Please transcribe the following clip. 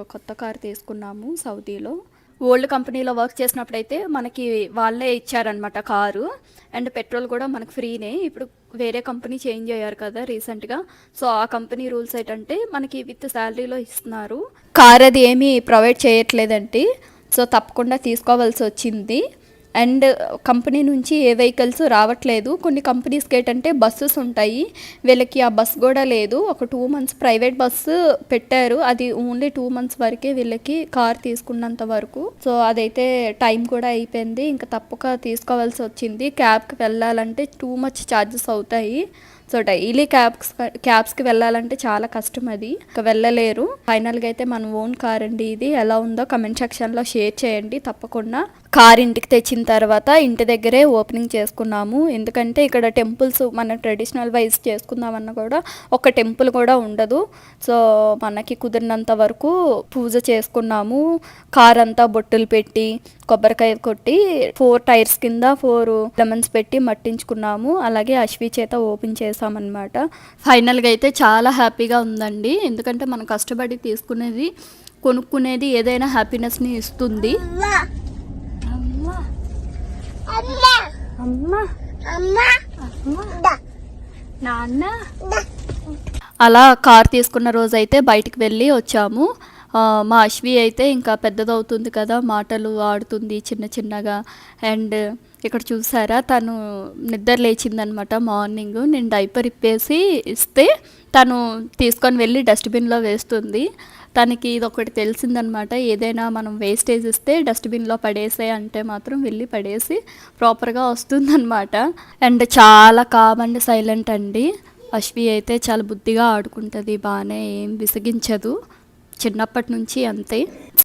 ఒక కొత్త కారు తీసుకున్నాము సౌదీలో. ఓల్డ్ కంపెనీలో వర్క్ చేసినప్పుడైతే మనకి వాళ్ళే ఇచ్చారనమాట కారు. అండ్ పెట్రోల్ కూడా మనకు ఫ్రీనే. ఇప్పుడు వేరే కంపెనీ చేంజ్ అయ్యారు కదా రీసెంట్గా. సో ఆ కంపెనీ రూల్స్ ఏంటంటే మనకి విత్ శాలరీలో ఇస్తున్నారు. కార్ అది ఏమీ ప్రొవైడ్ చేయట్లేదండి. సో తప్పకుండా తీసుకోవాల్సి వచ్చింది. అండ్ కంపెనీ నుంచి ఏ వెహికల్స్ రావట్లేదు. కొన్ని కంపెనీస్కి ఏంటంటే బస్సెస్ ఉంటాయి. వీళ్ళకి ఆ బస్ కూడా లేదు. ఒక టూ మంత్స్ ప్రైవేట్ బస్సు పెట్టారు. అది ఓన్లీ టూ మంత్స్ వరకే వీళ్ళకి కార్ తీసుకున్నంత వరకు. సో అదైతే టైం కూడా అయిపోయింది. ఇంకా తప్పక తీసుకోవాల్సి వచ్చింది. క్యాబ్కి వెళ్ళాలంటే టూ మచ్ ఛార్జెస్ అవుతాయి. సో డైలీ క్యాబ్స్ క్యాబ్స్కి వెళ్ళాలంటే చాలా కష్టం అది. ఇక వెళ్ళలేరు. ఫైనల్గా అయితే మన ఓన్ కార్ అండి ఇది. ఎలా ఉందో కమెంట్ సెక్షన్లో షేర్ చేయండి. తప్పకుండా కార్ ఇంటికి తెచ్చిన తర్వాత ఇంటి దగ్గరే ఓపెనింగ్ చేసుకున్నాము. ఎందుకంటే ఇక్కడ టెంపుల్స్ మన ట్రెడిషనల్ వైజ్ చేసుకుందామన్నా కూడా ఒక టెంపుల్ కూడా ఉండదు. సో మనకి కుదిరినంత వరకు పూజ చేసుకున్నాము. కార్ అంతా బొట్టులు పెట్టి కొబ్బరికాయ కొట్టి ఫోర్ టైర్స్ కింద ఫోర్ లెమన్స్ పెట్టి మట్టించుకున్నాము. అలాగే అశ్వి చేత ఓపెన్ చేసామన్నమాట ఫైనల్గా అయితే చాలా హ్యాపీగా ఉందండి. ఎందుకంటే మనం కష్టపడి తీసుకునేది కొనుక్కునేది ఏదైనా హ్యాపీనెస్ని ఇస్తుంది. నాన్న. అలా కార్ తీసుకున్న రోజు అయితే బయటికి వెళ్ళి వచ్చాము. మా అశ్వి అయితే ఇంకా పెద్దదవుతుంది కదా మాటలు ఆడుతుంది చిన్న చిన్నగా. అండ్ ఇక్కడ చూసారా తను నిద్ర లేచిందనమాట మార్నింగ్. నేను డైపర్ ఇప్పేసి ఇస్తే తను తీసుకొని వెళ్ళి డస్ట్బిన్లో వేస్తుంది. తనకి ఇది ఒకటి తెలిసిందనమాట ఏదైనా మనం వేస్టేజ్ ఇస్తే డస్ట్బిన్లో పడేసే అంటే మాత్రం వెళ్ళి పడేసి ప్రాపర్గా వస్తుందన్నమాట అండ్ చాలా కామ్ అండ్ సైలెంట్ అండి. అశ్వి అయితే చాలా బుద్ధిగా ఆడుకుంటుంది బాగానే ఏం విసిగించదు. చిన్నప్పటి నుంచి అంతే.